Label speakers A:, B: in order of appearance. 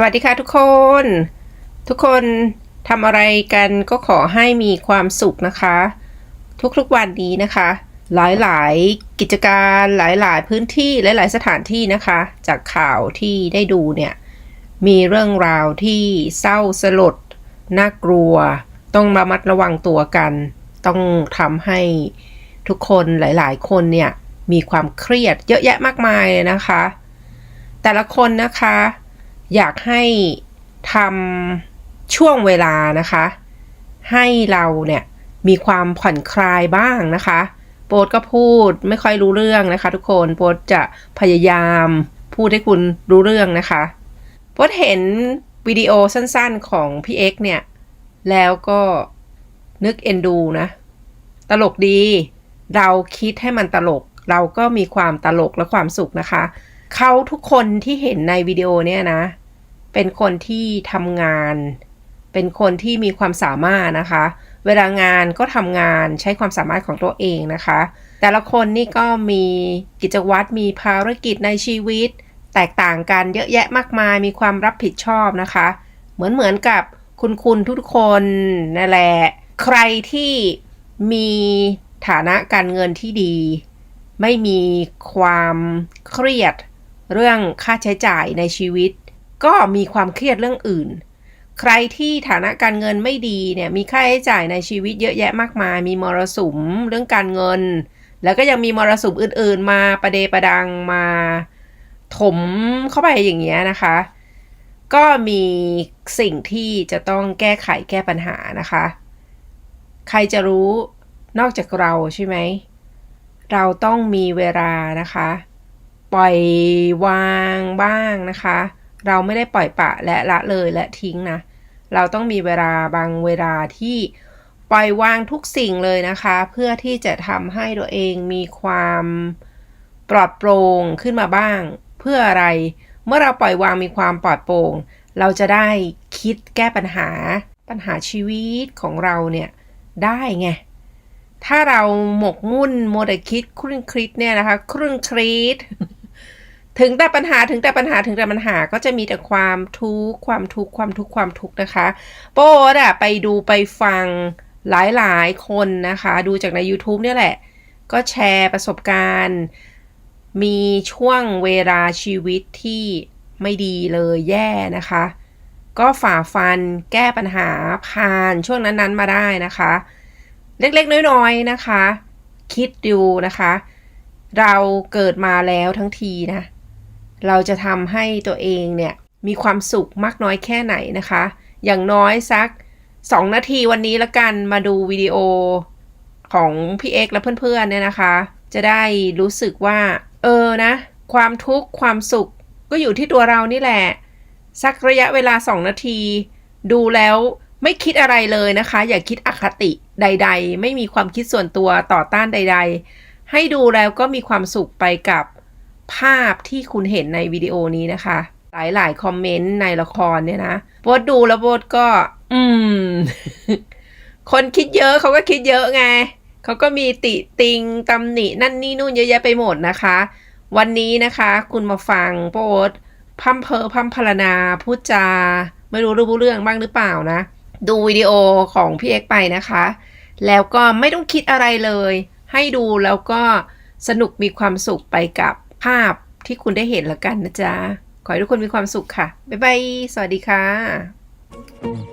A: สวัสดีค่ะทุกคน ทุกคนทำอะไรกันก็ขอให้มีความสุขนะคะ ทุกๆวันนี้นะคะ หลายๆกิจการหลายๆพื้นที่หลาย ๆ สถานที่นะคะ จากข่าวที่ได้ดูเนี่ย มีเรื่องราวที่เศร้าสลดน่ากลัว ต้องระมัดระวังตัวกัน ต้องทำให้ทุกคนหลาย ๆ คนเนี่ยมีความเครียดเยอะแยะมากมายเลยนะคะ แต่ละคนนะคะ อยากให้ทำช่วงเวลานะคะ ให้เราเนี่ยมีความผ่อนคลายบ้างนะคะ โปรดก็พูดไม่ค่อยรู้เรื่องนะคะ ทุกคนโปรดจะพยายามพูดให้คุณรู้เรื่องนะคะโปรดเห็นวิดีโอสั้นๆของพี่เอ็กเนี่ย แล้วก็นึกเอ็นดูนะ ตลกดี เราคิดให้มันตลก เราก็มีความตลกและความสุขนะคะ เขาทุกคนที่เห็นในวิดีโอเนี่ยนะ เป็นคนที่ทำงาน เป็นคนที่มีความสามารถนะคะ เวลางานก็ทำงานใช้ความสามารถของตัวเองนะคะ แต่ละคนนี่ก็มีกิจวัตรมีภารกิจในชีวิต แตกต่างกันเยอะแยะมากมายมีความรับผิดชอบนะคะ เหมือนเหมือนกับคุณคุณทุกคนนั่นแหละ ใครที่มีฐานะการเงินที่ดี ไม่มีความเครียดเรื่องค่าใช้จ่ายในชีวิต ก็มีความเครียดเรื่องอื่น ใครที่ฐานะการเงินไม่ดีเนี่ยมีค่าใช้จ่ายในชีวิตเยอะแยะมากมาย มีมรสุมเรื่องการเงิน แล้วก็ยังมีมรสุมอื่น ๆ มาประเดประดังมาถมเข้าไปอย่างเงี้ยนะคะ ก็มีสิ่งที่จะต้องแก้ไขแก้ปัญหานะคะ ใครจะรู้นอกจากเราใช่ไหม เราต้องมีเวลานะคะ ปล่อยวางบ้างนะคะ เราไม่ได้ปล่อยปะและละเลยและทิ้งนะ เราต้องมีเวลาบางเวลาที่ปล่อยวางทุกสิ่งเลยนะคะ เพื่อที่จะทำให้ตัวเองมีความปลอดโปร่งขึ้นมาบ้าง เพื่ออะไร เมื่อเราปล่อยวางมีความปลอดโปร่ง เราจะได้คิดแก้ปัญหา ปัญหาชีวิตของเราเนี่ยได้ไง ถ้าเราหมกมุ่นโมวแต่คิดครุ่นคิดเนี่ยนะคะ ครุ่นคิด ถึงแต่ปัญหาถึงแต่ปัญหาถึงแต่ปัญหาก็จะมีแต่ความทุกข์ความทุกข์ความทุกข์ความทุกข์นะคะ โป๊ดอะไปดูไปฟังหลายๆ คนนะคะ ดูจากใน YouTube เนี่ยแหละ ก็แชร์ประสบการณ์ มีช่วงเวลาชีวิตที่ไม่ดีเลยแย่นะคะ ก็ฝ่าฟันแก้ปัญหาผ่านช่วงนั้นๆมาได้นะคะ เล็กๆ น้อยๆนะคะ คิดดูนะคะ เราเกิดมาแล้วทั้งทีนะ เราจะทำให้ตัวเองเนี่ยมีความสุขมากน้อยแค่ไหนนะคะ อย่างน้อยสัก 2 นาทีวันนี้ละกันมาดูวิดีโอของพี่เอกและเพื่อนๆเนี่ยนะคะ จะได้รู้สึกว่า เออนะ ความทุกข์ความสุขก็อยู่ที่ตัวเรานี่แหละ สักระยะเวลา 2 นาที ดูแล้วไม่คิดอะไรเลยนะคะ อย่าคิดอคติใด ๆ ไม่มีความคิดส่วนตัวต่อต้านใด ๆ ให้ดูแล้วก็มีความสุขไปกับ ภาพที่คุณเห็นในวิดีโอนี้นะคะ หลายๆ คอมเมนต์ในละครเนี่ยนะโบทดูแล้วโบทก็ อืม คนคิดเยอะเขาก็คิดเยอะไง เขาก็มีติติงตำหนินั่นนี่นู่นเยอะแยะไปหมดนะคะ วันนี้นะคะ คุณมาฟังโบทพัมเพอพัมพรนาพูดจา ไม่รู้รู้เรื่องบ้างหรือเปล่านะ ดูวิดีโอของพี่เอกไปนะคะ แล้วก็ไม่ต้องคิดอะไรเลย ให้ดูแล้วก็สนุกมีความสุขไปกับ ภาพที่คุณได้เห็นแล้วกันนะจ๊ะ ขอให้ทุกคนมีความสุขค่ะ บ๊ายบาย สวัสดีค่ะ